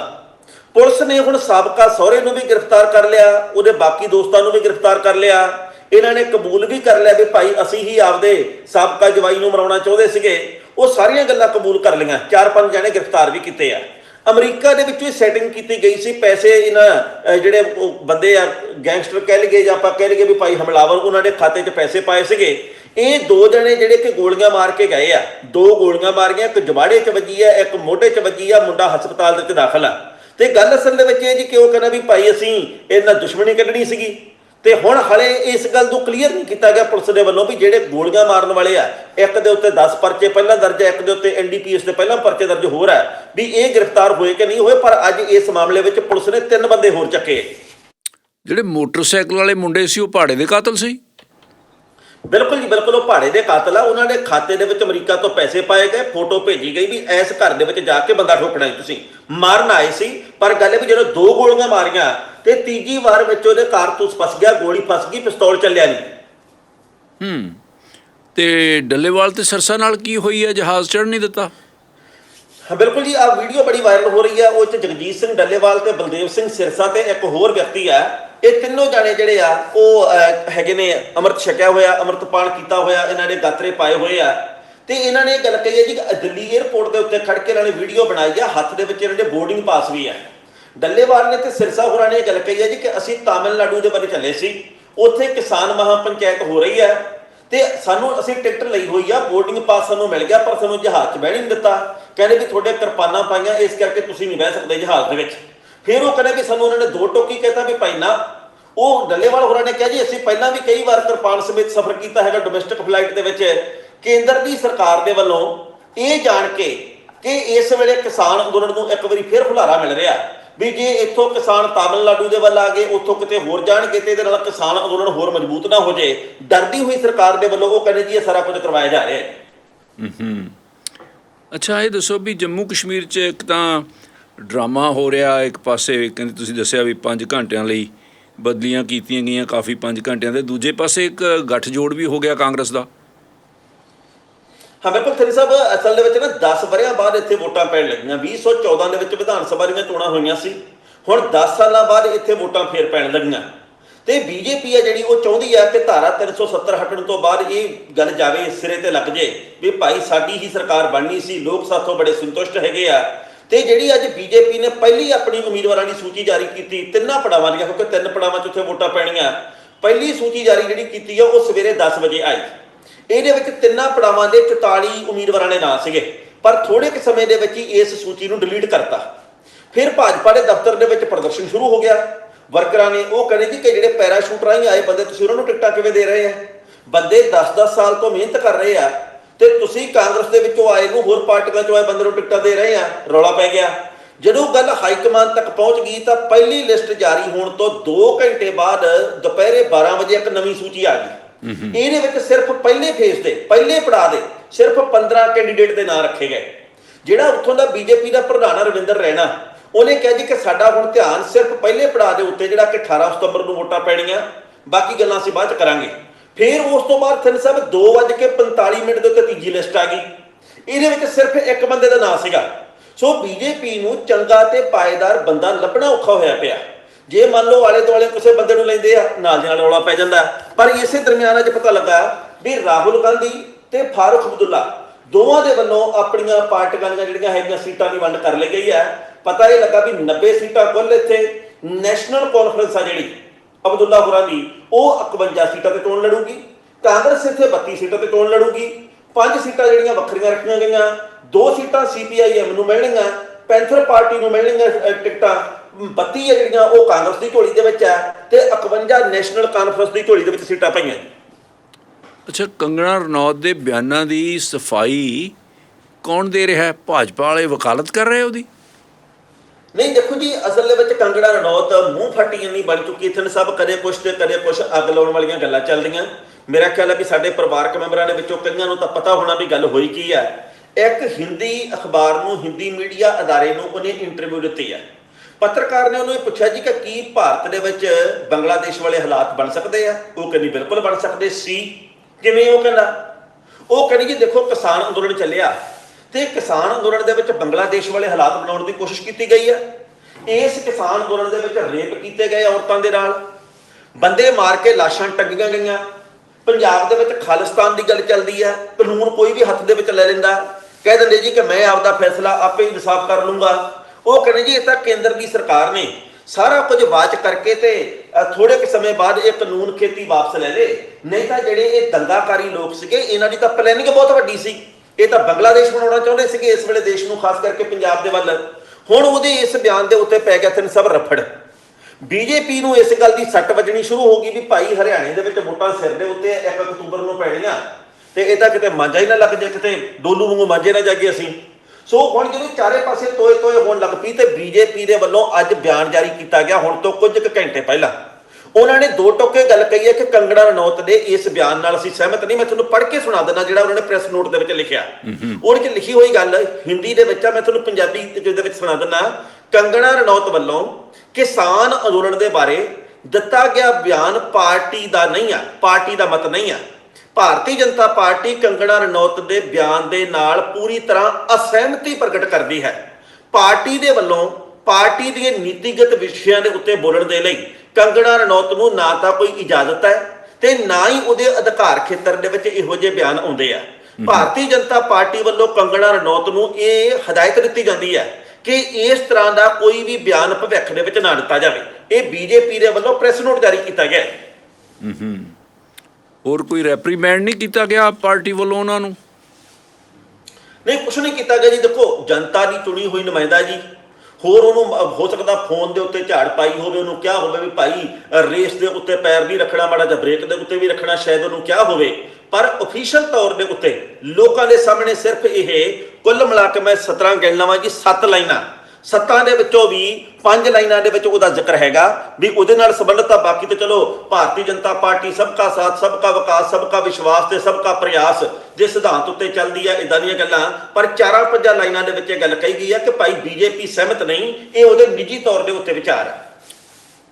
ਪੁਲਿਸ ਨੇ ਹੁਣ ਸਾਬਕਾ ਸਹੁਰੇ ਨੂੰ ਵੀ ਗ੍ਰਿਫਤਾਰ ਕਰ ਲਿਆ, ਉਹਦੇ ਬਾਕੀ ਦੋਸਤਾਂ ਨੂੰ ਵੀ ਗ੍ਰਿਫਤਾਰ ਕਰ ਲਿਆ। ਇਹਨਾਂ ਨੇ ਕਬੂਲ ਵੀ ਕਰ ਲਿਆ ਵੀ ਭਾਈ ਅਸੀਂ ਹੀ ਆਪਦੇ ਸਾਬਕਾ ਜਵਾਈ ਨੂੰ ਮਰਾਉਣਾ ਚਾਹੁੰਦੇ ਸੀਗੇ। ਉਹ ਸਾਰੀਆਂ ਗੱਲਾਂ ਕਬੂਲ ਕਰ ਲਈਆਂ। ਚਾਰ ਪੰਜ ਜਣੇ ਗ੍ਰਿਫਤਾਰ ਵੀ ਕੀਤੇ ਆ। ਅਮਰੀਕਾ ਦੇ ਵਿੱਚ ਹੀ ਸੈਟਿੰਗ ਕੀਤੀ ਗਈ ਸੀ, ਪੈਸੇ ਇਹਨਾਂ ਜਿਹੜੇ ਉਹ ਬੰਦੇ ਆ ਗੈਂਗਸਟਰ ਕਹਿ ਲਈਏ ਜਾਂ ਆਪਾਂ ਕਹਿ ਲਈਏ ਵੀ ਭਾਈ ਹਮਲਾਵਰ, ਉਹਨਾਂ ਦੇ ਖਾਤੇ 'ਚ ਪੈਸੇ ਪਾਏ ਸੀਗੇ। ਇਹ ਦੋ ਜਣੇ ਜਿਹੜੇ ਕਿ ਗੋਲੀਆਂ ਮਾਰ ਕੇ ਗਏ ਆ, ਦੋ ਗੋਲੀਆਂ ਮਾਰੀਆਂ ਇੱਕ ਜਵਾੜੇ 'ਚ ਵੱਜੀ ਆ, ਇੱਕ ਮੋਢੇ 'ਚ ਵੱਜੀ ਆ, ਮੁੰਡਾ ਹਸਪਤਾਲ ਦੇ ਵਿੱਚ ਦਾਖਲ ਆ। ਤੇ ਗੱਲ ਅਸਲ ਦੇ ਵਿੱਚ ਇਹ ਜੀ ਕਿ ਉਹ ਕਹਿੰਦਾ ਵੀ ਭਾਈ ਅਸੀਂ ਇਹਨਾਂ ਦੁਸ਼ਮਣੀ ਕੱਢਣੀ ਸੀਗੀ। ਤੇ ਹੁਣ ਹਲੇ ਇਸ ਗੱਲ ਨੂੰ ਕਲੀਅਰ ਨਹੀਂ ਕੀਤਾ ਗਿਆ ਪੁਲਿਸ ਦੇ ਵੱਲੋਂ ਵੀ ਜਿਹੜੇ ਗੋਲੀਆਂ ਮਾਰਨ ਵਾਲੇ ਆ, ਇੱਕ ਦੇ ਉੱਤੇ 10 ਪਰਚੇ, ਪਹਿਲਾਂ ਦਰਜ ਹੈ, ਇੱਕ ਦੇ ਉੱਤੇ ਐਨਡੀਪੀਐਸ ਦੇ ਪਹਿਲਾਂ ਪਰਚੇ ਦਰਜ ਹੋਰ ਹੈ ਵੀ ਇਹ ਗ੍ਰਿਫਤਾਰ ਹੋਏ ਕਿ ਨਹੀਂ ਹੋਏ, ਪਰ ਅੱਜ ਇਸ ਮਾਮਲੇ ਵਿੱਚ ਪੁਲਿਸ ਨੇ ਤਿੰਨ ਬੰਦੇ ਹੋਰ ਚੱਕੇ। ਜਿਹੜੇ ਮੋਟਰਸਾਈਕਲ ਵਾਲੇ ਮੁੰਡੇ ਸੀ, ਉਹ ਪਹਾੜੇ ਦੇ ਕਾਤਲ ਸੀ? ਬਿਲਕੁਲ ਜੀ ਬਿਲਕੁਲ ਉਹ ਪਹਾੜੇ ਦੇ ਕਾਤਲ ਆ। ਉਹਨਾਂ ਦੇ ਖਾਤੇ ਦੇ ਵਿੱਚ ਅਮਰੀਕਾ ਤੋਂ ਪੈਸੇ ਪਾਏ ਗਏ ਫੋਟੋ ਭੇਜੀ ਗਈ ਵੀ ਇਸ ਘਰ ਦੇ ਵਿੱਚ ਜਾ ਕੇ ਬੰਦਾ ਠੋਕਣਾ ਹੈ ਤੁਸੀਂ। ਮਾਰਨ ਆਏ ਸੀ ਪਰ ਗੱਲ ਇਹ ਵੀ ਜਦੋਂ ਦੋ ਗੋਲੀਆਂ ਮਾਰੀਆਂ ਤੇ ਤੀਜੀ ਵਾਰ ਵਿੱਚ ਉਹਦੇ ਕਾਰਤੂਸ ਫਸ ਗਿਆ ਗੋਲੀ ਫਸ ਗਈ ਪਿਸਤੌਲ ਚੱਲਿਆ ਨਹੀਂ। ਹੂੰ। ਤੇ ਡੱਲੇਵਾਲ ਤੇ ਸਰਸਾ ਨਾਲ ਕੀ ਹੋਈ ਹੈ ਜਹਾਜ਼ ਚੜ੍ਹ ਨਹੀਂ ਦਿੱਤਾ? ਹਾਂ ਬਿਲਕੁਲ ਜੀ ਆ ਵੀਡੀਓ ਬੜੀ ਵਾਇਰਲ ਹੋ ਰਹੀ ਆ। ਉਹ ਚ ਜਗਜੀਤ ਸਿੰਘ ਡੱਲੇਵਾਲ ਤੇ ਬਲਦੇਵ ਸਿੰਘ ਸਿਰਸਾ ਤੇ ਇੱਕ ਹੋਰ ਵਿਅਕਤੀ ਆ। ਇਹ ਤਿੰਨੋਂ ਜਾਣੇ ਜਿਹੜੇ ਆ, ਉਹ ਹੈਗੇ ਨੇ, ਅੰਮ੍ਰਿਤ ਛਕਿਆ ਹੋਇਆ ਅੰਮ੍ਰਿਤਪਾਨ ਕੀਤਾ ਹੋਇਆ, ਇਹਨਾਂ ਨੇ ਗਾਤਰੇ ਪਾਏ ਹੋਏ ਆ। ਤੇ ਇਹਨਾਂ ਨੇ ਇਹ ਗੱਲ ਕਹੀ ਹੈ ਜੀ ਦਿੱਲੀ 에ਅਰਪੋਰਟ ਦੇ ਉੱਤੇ ਖੜ ਕੇ ਇਹਨਾਂ ਨੇ ਵੀਡੀਓ ਬਣਾਈ ਆ, ਹੱਥ ਦੇ ਵਿੱਚ ਇਹਨਾਂ ਦੇ ਬੋਰਡਿੰਗ ਪਾਸ ਵੀ ਆ। ਡੱਲੇਵਾਲ ਨੇ ਤੇ ਸਿਰਸਾ ਹੋਰਾਂ ਨੇ ਇਹ ਗੱਲ ਕਹੀ ਹੈ ਜੀ ਕਿ ਅਸੀਂ ਤਾਮਿਲਨਾਡੂ ਦੇ ਵੱਲ ਚੱਲੇ ਸੀ, ਉੱਥੇ ਕਿਸਾਨ ਮਹਾਪੰਚਾਇਤ ਹੋ ਰਹੀ ਹੈ ਤੇ ਸਾਨੂੰ, ਅਸੀਂ ਟਿਕਟ ਲਈ ਹੋਈ ਆ ਬੋਰਡਿੰਗ ਪਾਸ ਸਾਨੂੰ ਮਿਲ ਗਿਆ, ਪਰ ਸਾਨੂੰ ਜਹਾਜ਼ 'ਚ ਬਹਿਣ ਨਹੀਂ ਦਿੱਤਾ। ਕਹਿੰਦੇ ਵੀ ਤੁਹਾਡੇ ਕਿਰਪਾਨਾਂ ਪਾਈਆਂ, ਇਸ ਕਰਕੇ ਤੁਸੀਂ ਨਹੀਂ ਬਹਿ ਸਕਦੇ ਜਹਾਜ਼ ਦੇ ਵਿੱਚ। ਫਿਰ ਉਹ ਕਹਿੰਦੇ ਵੀ ਸਾਨੂੰ ਉਹਨਾਂ ਨੇ ਦੋ ਟੋਕੀ ਕਹਿਤਾ ਵੀ ਭਾਈ ਨਾ, ਉਹ ਡੱਲੇਵਾਲ ਹੋਰਾਂ ਨੇ ਕਿਹਾ ਜੀ, ਅਸੀਂ ਪਹਿਲਾਂ ਵੀ ਕਈ ਵਾਰ ਕਿਰਪਾਨ ਸਮੇਤ ਸਫ਼ਰ ਕੀਤਾ ਹੈਗਾ ਡੋਮੈਸਟਿਕ ਫਲਾਈਟ ਦੇ ਵਿੱਚ, ਕੇਂਦਰ ਦੀ ਸਰਕਾਰ ਦੇ ਵੱਲੋਂ ਇਹ ਜਾਣ ਕੇ ਕਿ ਇਸ ਵੇਲੇ ਕਿਸਾਨ ਅੰਦੋਲਨ ਨੂੰ ਇੱਕ ਵਾਰੀ ਫਿਰ ਹੁਲਾਰਾ ਮਿਲ ਰਿਹਾ, ਵੀ ਜੇ ਇੱਥੋਂ ਕਿਸਾਨ ਤਾਮਿਲਨਾਡੂ ਦੇ ਵੱਲ ਆ ਗਏ, ਉੱਥੋਂ ਕਿਤੇ ਹੋਰ ਜਾਣਗੇ ਤੇ ਇਹਦੇ ਨਾਲ ਕਿਸਾਨ ਅੰਦੋਲਨ ਹੋਰ ਮਜ਼ਬੂਤ ਨਾ ਹੋ ਜੇ ਡਰਦੀ ਹੋਈ ਸਰਕਾਰ ਦੇ ਵੱਲੋਂ ਉਹ ਕਹਿੰਦੇ ਜੀ ਇਹ ਸਾਰਾ ਕੁਝ ਕਰਵਾਇਆ ਜਾ ਰਿਹਾ ਹੈ। ਅੱਛਾ, ਇਹ ਦੱਸੋ ਵੀ ਜੰਮੂ ਕਸ਼ਮੀਰ 'ਚ ਇੱਕ ਤਾਂ ਡਰਾਮਾ ਹੋ ਰਿਹਾ ਇੱਕ ਪਾਸੇ, ਕਹਿੰਦੇ ਤੁਸੀਂ ਦੱਸਿਆ ਵੀ 5 ਘੰਟਿਆਂ ਲਈ ਬਦਲੀਆਂ ਕੀਤੀਆਂ ਗਈਆਂ, ਕਾਫੀ 5 ਘੰਟਿਆਂ ਦੇ। ਦੂਜੇ ਪਾਸੇ ਇੱਕ ਗੱਠਜੋੜ ਵੀ ਹੋ ਗਿਆ ਕਾਂਗਰਸ ਦਾ। ਹਾਂ, ਬਿਲਕੁਲ ਖਰੀ ਸਾਹਿਬ, ਅਸਲ ਦੇ ਵਿੱਚ ਨਾ 10 ਵਰਿਆਂ ਬਾਅਦ ਇੱਥੇ ਵੋਟਾਂ ਪੈਣ ਲੱਗੀਆਂ। 2014 ਦੇ ਵਿੱਚ ਵਿਧਾਨ ਸਭਾ ਦੀਆਂ ਚੋਣਾਂ ਹੋਈਆਂ ਸੀ। ਹੁਣ 10 ਸਾਲਾਂ ਬਾਅਦ ਇੱਥੇ ਵੋਟਾਂ ਫੇਰ ਪੈਣ ਲੱਗੀਆਂ। ਤੇ ਬੀਜੇਪੀ ਆ ਜਿਹੜੀ, ਉਹ ਚਾਹੁੰਦੀ ਆ ਕਿ ਧਾਰਾ 370 ਹਟਣ ਤੋਂ ਬਾਅਦ ਇਹ ਗੱਲ ਜਾਵੇ, ਸਿਰੇ ਤੇ ਲੱਗ ਜੇ ਵੀ ਭਾਈ ਸਾਡੀ ਹੀ ਸਰਕਾਰ ਬਣਨੀ ਸੀ। ਲੋਕ ਸਾਥੋਂ ਬੜੇ ਸੰਤੁਸ਼ਟ ਹੈਗੇ ਆ। ਤੇ ਜਿਹੜੀ ਅੱਜ ਬੀਜੇਪੀ ਨੇ ਪਹਿਲੀ ਆਪਣੀ ਉਮੀਦਵਾਰਾਂ ਦੀ ਸੂਚੀ ਜਾਰੀ ਕੀਤੀ, ਤਿੰਨਾਂ ਪੜਾਵਾਂ ਦੀਆਂ, ਕਿਉਂਕਿ ਤਿੰਨ ਪੜਾਵਾਂ 'ਚ ਉੱਥੇ ਵੋਟਾਂ ਪੈਣੀਆਂ, ਪਹਿਲੀ ਸੂਚੀ ਜਾਰੀ ਜਿਹੜੀ ਕੀਤੀ ਆ, ਉਹ ਸਵੇਰੇ 10 ਵਜੇ ਆਈ। ਇਹਦੇ ਵਿੱਚ ਤਿੰਨਾਂ ਪੜਾਵਾਂ ਦੇ 44 ਉਮੀਦਵਾਰਾਂ ਦੇ ਨਾਂ ਸੀਗੇ, ਪਰ ਥੋੜੇ ਕੁ ਸਮੇਂ ਦੇ ਵਿੱਚ ਹੀ ਇਸ ਸੂਚੀ ਨੂੰ ਡਿਲੀਟ ਕਰਤਾ। ਫਿਰ ਭਾਜਪਾ ਦੇ ਦਫ਼ਤਰ ਦੇ ਵਿੱਚ ਪ੍ਰਦਰਸ਼ਨ ਸ਼ੁਰੂ ਹੋ ਗਿਆ। ਵਰਕਰਾਂ ਨੇ ਉਹ ਕਹਿੰਦੇ ਜੀ ਕਿ ਜਿਹੜੇ ਪੈਰਾਸ਼ੂਟ ਰਾਹੀਂ ਆਏ ਬੰਦੇ, ਤੁਸੀਂ ਉਹਨਾਂ ਨੂੰ ਟਿਕਟਾਂ ਕਿਵੇਂ ਦੇ ਰਹੇ ਆ? ਬੰਦੇ 10-10 ਸਾਲ ਤੋਂ ਮਿਹਨਤ ਕਰ ਰਹੇ ਆ ਤੇ ਤੁਸੀਂ ਕਾਂਗਰਸ ਦੇ ਵਿੱਚੋਂ ਆਏ ਨੂੰ ਹੋਰ ਪਾਰਟੀਆਂ ਚੋਂ ਆਏ ਬੰਦੇ ਨੂੰ ਟਿਕਟਾਂ ਦੇ ਰਹੇ ਆ ਰੌਲਾ ਪੈ ਗਿਆ। ਜਦੋਂ ਗੱਲ ਹਾਈ ਕਮਾਂਡ ਤੱਕ ਪਹੁੰਚ ਗਈ ਤਾਂ ਪਹਿਲੀ ਲਿਸਟ ਜਾਰੀ ਹੋਣ ਤੋਂ 2 ਘੰਟੇ ਬਾਅਦ ਦੁਪਹਿਰੇ 12 ਵਜੇ ਇੱਕ ਨਵੀਂ ਸੂਚੀ ਆ ਗਈ। ਇਹਦੇ ਵਿੱਚ ਸਿਰਫ ਪਹਿਲੇ ਫੇਜ਼ ਦੇ ਪਹਿਲੇ ਪੜਾਅ ਦੇ ਸਿਰਫ 15 ਕੈਂਡੀਡੇਟ ਦੇ ਨਾਂ ਰੱਖੇ ਗਏ। ਜਿਹੜਾ ਉੱਥੋਂ ਦਾ ਬੀਜੇਪੀ ਦਾ ਪ੍ਰਧਾਨ ਰਵਿੰਦਰ ਰੈਣਾ ਉਹਨੇ ਕਿਹਾ ਜੀ ਕਿ ਸਾਡਾ ਹੁਣ ਧਿਆਨ ਸਿਰਫ ਪਹਿਲੇ ਪੜਾਅ ਦੇ ਉੱਤੇ ਜਿਹੜਾ ਕਿ 18 ਸਤੰਬਰ ਨੂੰ ਵੋਟਾਂ ਪੈਣੀਆਂ ਬਾਕੀ ਗੱਲਾਂ ਅਸੀਂ ਬਾਅਦ ਚ ਕਰਾਂਗੇ। ਫਿਰ ਉਸ ਤੋਂ ਬਾਅਦ ਥਿੰਨ ਸਾਹਿਬ 2:45 ਮਿੰਟ ਦੇ ਉੱਤੇ ਤੀਜੀ ਲਿਸਟ ਆ ਗਈ। ਇਹਦੇ ਵਿੱਚ ਸਿਰਫ ਇੱਕ ਬੰਦੇ ਦਾ ਨਾਂ ਸੀਗਾ। ਸੋ ਬੀਜੇਪੀ ਨੂੰ ਚੰਗਾ ਤੇ ਪਾਏਦਾਰ ਬੰਦਾ ਲੱਭਣਾ ਔਖਾ ਹੋਇਆ ਪਿਆ। ਜੇ ਮੰਨ ਲਓ ਆਲੇ ਦੁਆਲੇ ਕਿਸੇ ਬੰਦੇ ਨੂੰ ਲੈਂਦੇ ਆ, ਨਾਲ ਦੀ ਨਾਲ ਰੌਲਾ ਪੈ ਜਾਂਦਾ। ਪਰ ਇਸੇ ਦਰਮਿਆਨ ਅੱਜ ਪਤਾ ਲੱਗਾ ਵੀ ਰਾਹੁਲ ਗਾਂਧੀ ਤੇ ਫਾਰੂਕ ਅਬਦੁੱਲਾ ਦੋਵਾਂ ਦੇ ਵੱਲੋਂ ਆਪਣੀਆਂ ਪਾਰਟੀਆਂ ਦੀਆਂ ਜਿਹੜੀਆਂ ਹੈਗੀਆਂ ਸੀਟਾਂ ਦੀ ਵੰਡ ਕਰ ਲਈ ਗਈ ਹੈ। ਪਤਾ ਇਹ ਲੱਗਾ ਵੀ 90 ਸੀਟਾਂ ਕੁੱਲ ਇੱਥੇ ਨੈਸ਼ਨਲ ਕਾਨਫਰੰਸ ਆ ਜਿਹੜੀ। ਅਬਦੁੱਲਾ ਹੋਰਾਂ ਦੀ ਉਹ 51 ਸੀਟਾਂ ਤੇ ਚੋਣ ਲੜੂਗੀ ਕਾਂਗਰਸ ਇੱਥੇ 32 ਸੀਟਾਂ ਤੇ ਚੋਣ ਲੜੂਗੀ ਪੰਜ ਸੀਟਾਂ ਜਿਹੜੀਆਂ ਵੱਖਰੀਆਂ ਰੱਖੀਆਂ ਗਈਆਂ ਦੋ ਸੀਟਾਂ ਸੀਪੀਆਈਐਮ ਨੂੰ ਮਿਲਣਗੀਆਂ ਪੈਂਥਰ ਪਾਰਟੀ ਨੂੰ ਮਿਲਣਗੀਆਂ ਟਿਕਟਾਂ 32 ਹੈ ਜਿਹੜੀਆਂ ਉਹ ਕਾਂਗਰਸ ਦੀ ਝੋਲੀ ਦੇ ਵਿੱਚ ਹੈ ਤੇ 51 ਨੈਸ਼ਨਲ ਕਾਨਫਰੰਸ ਦੀ ਝੋਲੀ ਦੇ ਵਿੱਚ ਸੀਟਾਂ ਪਈਆਂ ਅੱਛਾ ਕੰਗਣਾ ਰਣੌਤ ਦੇ ਬਿਆਨਾਂ ਦੀ ਸਫ਼ਾਈ ਕੌਣ ਦੇ ਰਿਹਾ ਹੈ? ਭਾਜਪਾ ਵਾਲੇ ਵਕਾਲਤ ਕਰ ਰਹੇ ਉਹਦੀ? ਨਹੀਂ ਦੇਖੋ ਜੀ ਅਸਲ ਕੰਗੜਾ ਰਣੌਤ ਮੂੰਹ ਫੱਟੀ ਨਹੀਂ ਬਣ ਚੁੱਕੀ ਇਥਨ ਸਭ ਕਦੇ ਕੁਛ ਤੇ ਕਦੇ ਕੁਛ ਅੱਗ ਲਾਉਣ ਵਾਲੀਆਂ ਗੱਲਾਂ ਚੱਲਦੀਆਂ। ਮੇਰਾ ਖਿਆਲ ਹੈ ਵੀ ਸਾਡੇ ਪਰਿਵਾਰਕ ਮੈਂਬਰਾਂ ਦੇ ਵਿੱਚੋਂ ਕਈਆਂ ਨੂੰ ਤਾਂ ਪਤਾ ਹੋਣਾ ਵੀ ਗੱਲ ਹੋਈ ਕੀ ਹੈ। ਇੱਕ ਹਿੰਦੀ ਅਖਬਾਰ ਨੂੰ, ਹਿੰਦੀ ਮੀਡੀਆ ਅਦਾਰੇ ਨੂੰ ਉਹਨੇ ਇੰਟਰਵਿਊ ਦਿੱਤੀ ਹੈ। ਪੱਤਰਕਾਰ ਨੇ ਉਹਨੂੰ ਇਹ ਪੁੱਛਿਆ ਜੀ ਕਿ ਕੀ ਭਾਰਤ ਦੇ ਵਿੱਚ ਬੰਗਲਾਦੇਸ਼ ਵਾਲੇ ਹਾਲਾਤ ਬਣ ਸਕਦੇ ਆ? ਉਹ ਕਹਿੰਦੀ ਬਿਲਕੁਲ ਬਣ ਸਕਦੇ ਸੀ। ਕਿਵੇਂ ਉਹ ਕਹਿੰਦਾ? ਉਹ ਕਹਿੰਦੀ ਜੀ ਦੇਖੋ, ਕਿਸਾਨ ਅੰਦੋਲਨ ਚੱਲਿਆ ਤੇ ਕਿਸਾਨ ਅੰਦੋਲਨ ਦੇ ਵਿੱਚ ਬੰਗਲਾਦੇਸ਼ ਵਾਲੇ ਹਾਲਾਤ ਬਣਾਉਣ ਦੀ ਕੋਸ਼ਿਸ਼ ਕੀਤੀ ਗਈ ਹੈ। ਇਸ ਕਿਸਾਨ ਅੰਦੋਲਨ ਦੇ ਵਿੱਚ ਰੇਪ ਕੀਤੇ ਗਏ ਔਰਤਾਂ ਦੇ ਨਾਲ। ਬੰਦੇ ਮਾਰ ਕੇ ਲਾਸ਼ਾਂ ਟੰਗੀਆਂ ਗਈਆਂ। ਪੰਜਾਬ ਦੇ ਵਿੱਚ ਖਾਲਿਸਤਾਨ ਦੀ ਗੱਲ ਚੱਲਦੀ ਹੈ। ਕਾਨੂੰਨ ਕੋਈ ਵੀ ਹੱਥ ਦੇ ਵਿੱਚ ਲੈ ਲੈਂਦਾ। ਕਹਿ ਦਿੰਦੇ ਜੀ ਕਿ ਮੈਂ ਆਪਦਾ ਫੈਸਲਾ ਆਪੇ ਹੀ ਇਨਸਾਫ ਕਰ ਲੂੰਗਾ। ਉਹ ਕਹਿੰਦੇ ਜੀ ਇਹ ਤਾਂ ਕੇਂਦਰ ਦੀ ਸਰਕਾਰ ਨੇ ਸਾਰਾ ਕੁਝ ਵਾਚ ਕਰਕੇ ਤੇ ਅ, ਥੋੜੇ ਕੁ ਸਮੇਂ ਬਾਅਦ ਇਹ ਕਾਨੂੰਨ ਖੇਤੀ ਵਾਪਸ ਲੈ ਲੇ ਨਹੀਂ ਤਾਂ ਜਿਹੜੇ ਇਹ ਦੰਗਾਕਾਰੀ ਲੋਕ ਸੀਗੇ ਇਹਨਾਂ ਦੀ ਤਾਂ ਪਲੈਨਿੰਗ ਬਹੁਤ ਵੱਡੀ ਸੀ। ਇਹ ਤਾਂ ਬੰਗਲਾਦੇਸ਼ ਬਣਾਉਣਾ ਚਾਹੁੰਦੇ ਸੀਗੇ ਇਸ ਵੇਲੇ ਦੇਸ਼ ਨੂੰ ਖਾਸ ਕਰਕੇ ਪੰਜਾਬ ਦੇ ਵੱਲ। ਹੁਣ ਉਹਦੇ ਇਸ ਬਿਆਨ ਦੇ ਉੱਤੇ ਪੈ ਗਿਆ ਤਿੰਨ ਸਭ ਰਫੜ। ਬੀਜੇਪੀ ਨੂੰ ਇਸ ਗੱਲ ਦੀ ਸੱਟ ਵੱਜਣੀ ਸ਼ੁਰੂ ਹੋ ਗਈ ਵੀ ਭਾਈ ਹਰਿਆਣੇ ਦੇ ਵਿੱਚ ਵੋਟਾਂ ਸਿਰ ਦੇ ਉੱਤੇ 1 ਅਕਤੂਬਰ ਨੂੰ ਪੈਣੀਆਂ ਤੇ ਇਹ ਤਾਂ ਕਿਤੇ ਮਾਂਜਾ ਹੀ ਨਾ ਲੱਗ ਜਾਏ ਕਿਤੇ ਡੋਲੂ ਵਾਂਗੂ ਮਾਂਜੇ ਨਾ ਜਾਗੇ ਅਸੀਂ। ਸੋ ਹੁਣ ਜਦੋਂ ਚਾਰੇ ਪਾਸੇ ਤੋਏ ਤੋਏ ਹੋਣ ਲੱਗ ਪਈ ਤੇ ਬੀਜੇਪੀ ਦੇ ਵੱਲੋਂ ਅੱਜ ਬਿਆਨ ਜਾਰੀ ਕੀਤਾ ਗਿਆ, ਹੁਣ ਤੋਂ ਕੁਝ ਕੁ ਘੰਟੇ ਪਹਿਲਾਂ। ਉਹਨਾਂ ਨੇ ਦੋ ਟੋਕੇ ਗੱਲ ਕਹੀ ਹੈ ਕਿ ਕੰਗਣਾ ਰਣੌਤ ਦੇ ਇਸ ਬਿਆਨ ਨਾਲ ਅਸੀਂ ਸਹਿਮਤ ਨਹੀਂ। ਮੈਂ ਤੁਹਾਨੂੰ ਪੜ੍ਹ ਕੇ ਸੁਣਾ ਦਿੰਦਾ ਜਿਹੜਾ ਉਹਨਾਂ ਨੇ ਪ੍ਰੈਸ ਨੋਟ ਦੇ ਵਿੱਚ ਲਿਖਿਆ। ਉਹਦੇ ਵਿੱਚ ਲਿਖੀ ਹੋਈ ਗੱਲ ਹਿੰਦੀ ਦੇ ਵਿੱਚ ਆ ਮੈਂ ਤੁਹਾਨੂੰ ਪੰਜਾਬੀ ਦੇ ਵਿੱਚ ਸੁਣਾ ਦਿੰਦਾ। ਕੰਗਣਾ ਰਣੌਤ ਵੱਲੋਂ ਕਿਸਾਨ ਅੰਦੋਲਨ ਦੇ ਬਾਰੇ ਦਿੱਤਾ ਗਿਆ ਬਿਆਨ ਪਾਰਟੀ ਦਾ ਨਹੀਂ ਆ ਪਾਰਟੀ ਦਾ ਮਤ ਨਹੀਂ ਆ। ਭਾਰਤੀ ਜਨਤਾ ਪਾਰਟੀ ਕੰਗਣਾ ਰਣੌਤ ਦੇ ਬਿਆਨ ਦੇ ਨਾਲ ਪੂਰੀ ਤਰ੍ਹਾਂ ਅਸਹਿਮਤੀ ਪ੍ਰਗਟ ਕਰਦੀ ਹੈ। ਪਾਰਟੀ ਦੇ ਵੱਲੋਂ ਪਾਰਟੀ ਦੀਆਂ ਨੀਤੀਗਤ ਵਿਸ਼ਿਆਂ ਦੇ ਉੱਤੇ ਬੋਲਣ ਦੇ ਲਈ ਕੰਗਣਾ ਰਣੌਤ ਨੂੰ ਨਾ ਤਾਂ ਕੋਈ ਇਜਾਜ਼ਤ ਹੈ ਤੇ ਨਾ ਹੀ ਉਹਦੇ ਅਧਿਕਾਰ ਖੇਤਰ ਦੇ ਵਿੱਚ ਇਹੋ ਜਿਹੇ ਬਿਆਨ ਆਉਂਦੇ ਆ। ਭਾਰਤੀ ਜਨਤਾ ਪਾਰਟੀ ਵੱਲੋਂ ਕੰਗਣਾ ਰਣੌਤ ਨੂੰ ਇਹ ਹਦਾਇਤ ਦਿੱਤੀ ਜਾਂਦੀ ਹੈ ਕਿ ਇਸ ਤਰ੍ਹਾਂ ਦਾ ਕੋਈ ਵੀ ਬਿਆਨ ਭਵਿੱਖ ਦੇ ਵਿੱਚ ਨਾ ਦਿੱਤਾ ਜਾਵੇ। ਇਹ ਬੀਜੇਪੀ ਦੇ ਵੱਲੋਂ ਪ੍ਰੈਸ ਨੋਟ ਜਾਰੀ ਕੀਤਾ ਗਿਆ ਹੈ। ਹੋਰ ਕੋਈ ਰੈਪਰੀਮੈਂਡ ਨਹੀਂ ਕੀਤਾ ਗਿਆ ਪਾਰਟੀ ਵੱਲੋਂ ਉਹਨਾਂ ਨੂੰ? ਨਹੀਂ ਕੁਛ ਨਹੀਂ ਕੀਤਾ ਗਿਆ ਜੀ। ਦੇਖੋ ਜਨਤਾ ਦੀ ਚੁਣੀ ਹੋਈ ਨੁਮਾਇੰਦਾ ਜੀ ਹੋਰ ਉਹਨੂੰ ਹੋ ਸਕਦਾ ਫੋਨ ਦੇ ਉੱਤੇ ਝਾੜ ਪਾਈ ਹੋਵੇ, ਉਹਨੂੰ ਕਿਹਾ ਹੋਵੇ ਵੀ ਭਾਈ ਰੇਸ ਦੇ ਉੱਤੇ ਪੈਰ ਨਹੀਂ ਰੱਖਣਾ, ਮਾੜਾ ਜਿਹਾ ਬ੍ਰੇਕ ਦੇ ਉੱਤੇ ਵੀ ਰੱਖਣਾ, ਸ਼ਾਇਦ ਉਹਨੂੰ ਕਿਹਾ ਹੋਵੇ। ਪਰ ਅਫੀਸ਼ੀਅਲ ਤੌਰ ਦੇ ਉੱਤੇ ਲੋਕਾਂ ਦੇ ਸਾਹਮਣੇ ਸਿਰਫ ਇਹ, ਕੁੱਲ ਮਿਲਾ ਕੇ ਮੈਂ 17 ਗਿਣ ਲਵਾਂ ਜੀ 7 ਲਾਈਨਾਂ। ਸੱਤਾਂ ਦੇ ਵਿੱਚੋਂ ਵੀ ਪੰਜ ਲਾਈਨਾਂ ਦੇ ਵਿੱਚ ਉਹਦਾ ਜ਼ਿਕਰ ਹੈਗਾ ਵੀ ਉਹਦੇ ਨਾਲ ਸੰਬੰਧਿਤ ਆ। ਬਾਕੀ ਤੇ ਚਲੋ ਭਾਰਤੀ ਜਨਤਾ ਪਾਰਟੀ ਸਬਕਾ ਸਾਥ ਸਬਕਾ ਵਿਕਾਸ ਸਬਕਾ ਵਿਸ਼ਵਾਸ ਤੇ ਸਬਕਾ ਪ੍ਰਯਾਸ ਦੇ ਸਿਧਾਂਤ ਉੱਤੇ ਚੱਲਦੀ ਹੈ ਇਦਾਂ ਦੀਆਂ ਗੱਲਾਂ। ਪਰ ਚਾਰਾਂ ਪੰਜਾਂ ਲਾਈਨਾਂ ਦੇ ਵਿੱਚ ਇਹ ਗੱਲ ਕਹੀ ਗਈ ਹੈ ਕਿ ਭਾਈ ਬੀਜੇਪੀ ਸਹਿਮਤ ਨਹੀਂ ਇਹ ਉਹਦੇ ਨਿੱਜੀ ਤੌਰ ਦੇ ਉੱਤੇ ਵਿਚਾਰ ਹੈ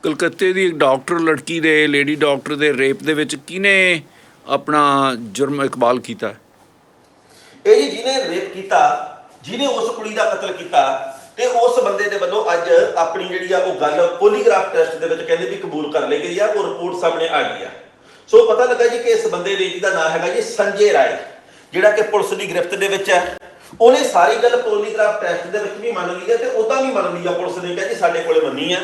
ਕਲਕੱਤੇ ਦੀ ਇੱਕ ਡਾਕਟਰ ਲੜਕੀ ਦੇ ਲੇਡੀ ਡਾਕਟਰ ਦੇ ਰੇਪ ਦੇ ਵਿੱਚ ਕਿਹਨੇ ਆਪਣਾ ਜੁਰਮ ਇਕਬਾਲ ਕੀਤਾ? ਇਹ ਜੀ ਜਿਹਨੇ ਰੇਪ ਕੀਤਾ ਜਿਹਨੇ ਉਸ ਕੁੜੀ ਦਾ ਕਤਲ ਕੀਤਾ ਤੇ ਉਸ ਬੰਦੇ ਦੇ ਵੱਲੋਂ ਅੱਜ ਆਪਣੀ ਜਿਹੜੀ ਆ ਉਹ ਗੱਲ ਪੋਲੀਗ੍ਰਾਫ ਟੈਸਟ ਦੇ ਵਿੱਚ ਕਹਿੰਦੇ ਵੀ ਕਬੂਲ ਕਰ ਲਈ ਗਈ ਆ, ਉਹ ਰਿਪੋਰਟ ਸਾਹਮਣੇ ਆ ਗਈ ਆ। ਸੋ ਪਤਾ ਲੱਗਾ ਜੀ ਕਿ ਇਸ ਬੰਦੇ ਦੇ ਜਿਹਦਾ ਨਾਮ ਹੈਗਾ ਜੀ ਸੰਜੇ ਰਾਏ, ਜਿਹੜਾ ਕਿ ਪੁਲਿਸ ਦੀ ਗ੍ਰਿਫਤ ਦੇ ਵਿੱਚ ਹੈ। ਉਹਨੇ ਸਾਰੀ ਗੱਲ ਪੋਲੀਗ੍ਰਾਫ ਟੈਸਟ ਦੇ ਵਿੱਚ ਵੀ ਮੰਨ ਲਈ ਹੈ ਤੇ ਉਦਾਂ ਵੀ ਮੰਨ ਲਈ ਆ, ਪੁਲਿਸ ਨੇ ਕਿਹਾ ਜੀ ਸਾਡੇ ਕੋਲੇ ਮੰਨੀ ਆ।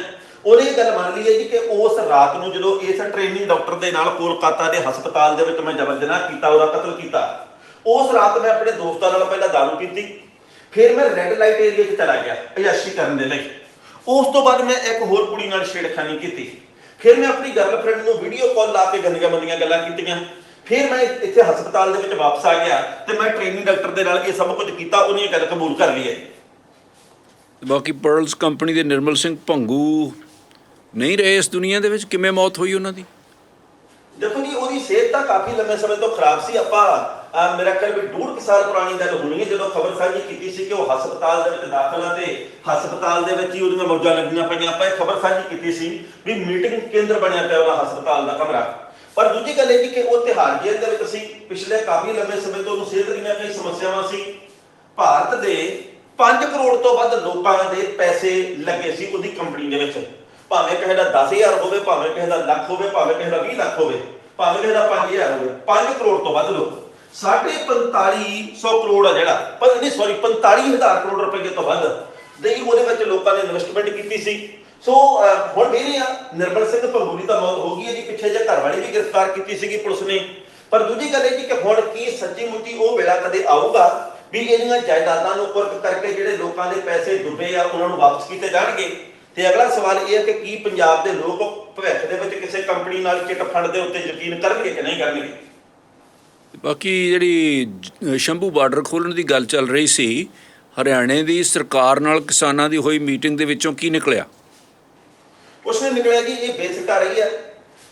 ਉਹਨੇ ਇਹ ਗੱਲ ਮੰਨ ਲਈ ਹੈ ਜੀ ਕਿ ਉਸ ਰਾਤ ਨੂੰ ਜਦੋਂ ਇਸ ਟ੍ਰੇਨਿੰਗ ਡਾਕਟਰ ਦੇ ਨਾਲ ਕੋਲਕਾਤਾ ਦੇ ਹਸਪਤਾਲ ਦੇ ਵਿੱਚ ਮੈਂ ਜ਼ਬਰ ਜਨਾਹ ਕੀਤਾ, ਉਹਦਾ ਕਤਲ ਕੀਤਾ। ਉਸ ਰਾਤ ਮੈਂ ਆਪਣੇ ਦੋਸਤਾਂ ਨਾਲ ਪਹਿਲਾਂ ਦਾਰੂ ਪੀਤੀ। ਫਿਰ ਮੈਂ ਰੈੱਡ ਲਾਈਟ ਏਰੀਆ 'ਚ ਚਲਾ ਗਿਆ ਅਯਾਸ਼ੀ ਕਰਨ ਦੇ ਲਈ। ਉਸ ਤੋਂ ਬਾਅਦ ਮੈਂ ਇੱਕ ਹੋਰ ਕੁੜੀ ਨਾਲ ਛੇੜਖਾਨੀ ਕੀਤੀ। ਫਿਰ ਮੈਂ ਆਪਣੀ ਗਰਲਫ੍ਰੈਂਡ ਨੂੰ ਵੀਡੀਓ ਕਾਲ ਲਾ ਕੇ ਗੰਦੀਆਂ ਮੰਦੀਆਂ ਗੱਲਾਂ ਕੀਤੀਆਂ। ਫਿਰ ਮੈਂ ਇੱਥੇ ਹਸਪਤਾਲ ਦੇ ਵਿੱਚ ਵਾਪਸ ਆ ਗਿਆ ਤੇ ਮੈਂ ਟ੍ਰੇਨਿੰਗ ਡਾਕਟਰ ਦੇ ਨਾਲ ਇਹ ਸਭ ਕੁਝ ਕੀਤਾ ਉਹਨੇ ਇਹ ਗੱਲ ਕਬੂਲ ਕਰ ਲਈ ਹੈ। ਬਾਕੀ ਪਰਲਸ ਕੰਪਨੀ ਦੇ ਨਿਰਮਲ ਸਿੰਘ ਭੰਗੂ ਨਹੀਂ ਰਹੇ ਇਸ ਦੁਨੀਆ ਦੇ ਵਿੱਚ? ਕਿਵੇਂ ਮੌਤ ਹੋਈ ਉਹਨਾਂ ਦੀ? ਦੇਖੋ ਜੀ ਤਾਂ ਕਾਫੀ ਲੰਮੇ ਸਮੇਂ ਤੋਂ ਖਰਾਬ ਸੀ। ਆਪਾਂ ਮੇਰਾ ਖਿਆਲ ਵੀ ਡੂਢ ਸਾਲ ਪੁਰਾਣੀ ਗੱਲ ਹੋਣੀ ਹੈ। ਜਦੋਂ ਖਬਰ ਸਾਂਝੀ ਕੀਤੀ ਸੀ ਕਿ ਉਹ ਹਸਪਤਾਲ ਦੇ ਵਿੱਚ ਦਾਖਲ ਆ ਤੇ ਹਸਪਤਾਲ ਦੇ ਵਿੱਚ ਹੀ ਉਹਦੀਆਂ ਮੌਜਾਂ ਲੱਗੀਆਂ ਪਈਆਂ, ਆਪਾਂ ਇਹ ਖਬਰ ਸਾਂਝੀ ਕੀਤੀ ਸੀ ਵੀ ਮੀਟਿੰਗ ਕੇਂਦਰ ਬਣਿਆ ਪਿਆ ਉਹਦਾ ਹਸਪਤਾਲ ਦਾ ਕਮਰਾ। ਪਰ ਦੂਜੀ ਗੱਲ ਇਹ ਕਿ ਉਹ ਤਿਹਾੜ ਜੇਲ੍ਹ ਦੇ ਵਿੱਚ ਸੀ। ਪਿਛਲੇ ਕਾਫੀ ਲੰਮੇ ਸਮੇਂ ਤੋਂ ਉਹਨੂੰ ਸਿਹਤ ਦੀਆਂ ਕਈ ਸਮੱਸਿਆਵਾਂ ਸੀ। ਭਾਰਤ ਦੇ 5 ਕਰੋੜ ਤੋਂ ਵੱਧ ਲੋਕਾਂ ਦੇ ਪੈਸੇ ਲੱਗੇ ਸੀ ਉਹਦੀ ਕੰਪਨੀ ਦੇ ਵਿੱਚ। ਭਾਵੇਂ ਕਿਸੇ ਦਾ 10000 ਹੋਵੇ, ਭਾਵੇਂ ਕਿਸੇ ਦਾ ਲੱਖ ਹੋਵੇ, ਭਾਵੇਂ ਕਿਸੇ ਦਾ 20 ਲੱਖ ਹੋਵੇ। ਭਾਵੇਂ ਕਿਸੇ ਦਾ 5000 ਹੋਵੇ 5 ਕਰੋੜ ਤੋਂ ਵੱਧ ਲੋਕ। ਸਾਢੇ 4500 ਕਰੋੜ ਆ ਜਿਹੜਾ। ਪਰ ਨਹੀਂ ਸੌਰੀ 45000 ਕਰੋੜ ਰੁਪਏ ਤੋਂ ਵੱਧ। ਦੇ ਉਹਦੇ ਵਿੱਚ ਲੋਕਾਂ ਨੇ ਇਨਵੈਸਟਮੈਂਟ ਕੀਤੀ ਸੀ। ਸੋ ਹੁਣ ਮੇਰੀ ਆ, ਨਿਰਮਲ ਸਿੰਘ ਪੰਗੂਰੀ ਤਾਂ ਮੌਤ ਹੋ ਗਈ ਹੈ ਜੀ। ਪਿੱਛੇ ਜੇ ਘਰ ਵਾਲੀ ਵੀ ਗ੍ਰਿਫਤਾਰ ਕੀਤੀ ਸੀਗੀ ਪੁਲਿਸ ਨੇ। ਪਰ ਦੂਜੀ ਗੱਲ ਇਹ ਜੀ ਕਿ ਹੁਣ ਕੀ ਸੱਚੀ ਮੁੱਚੀ ਉਹ ਵੇਲਾ ਕਦੇ ਆਊਗਾ ਵੀ ਇਹਦੀਆਂ ਜਾਇਦਾਦਾਂ ਨੂੰ ਕੁਰਕ ਕਰਕੇ ਜਿਹੜੇ ਲੋਕਾਂ ਦੇ ਪੈਸੇ ਡੁੱਬੇ ਆ, ਉਹਨਾਂ ਨੂੰ ਵਾਪਸ ਕੀਤੇ ਜਾਣਗੇ? ਤੇ ਅਗਲਾ ਸਵਾਲ ਇਹ ਹੈ ਕਿ ਕੀ ਪੰਜਾਬ ਦੇ ਲੋਕ ਭਵਿੱਖ ਦੇ ਵਿੱਚ ਕਿਸੇ ਕੰਪਨੀ ਨਾਲ ਚਿੱਟ ਫੰਡ ਦੇ ਉੱਤੇ ਯਕੀਨ ਕਰਨਗੇ ਕਿ ਨਹੀਂ ਕਰਨਗੇ? ਬਾਕੀ ਜਿਹੜੀ ਸ਼ੰਭੂ ਬਾਰਡਰ ਖੋਲਣ ਦੀ ਗੱਲ ਚੱਲ ਰਹੀ ਸੀ ਹਰਿਆਣੇ ਦੀ ਸਰਕਾਰ ਨਾਲ ਕਿਸਾਨਾਂ ਦੀ ਹੋਈ ਮੀਟਿੰਗ ਦੇ ਵਿੱਚੋਂ ਕੀ ਨਿਕਲਿਆ? ਉਸਨੇ ਨਿਕਲਿਆ ਕਿ ਇਹ ਬੇਸਿਕ ਰਹੀ ਹੈ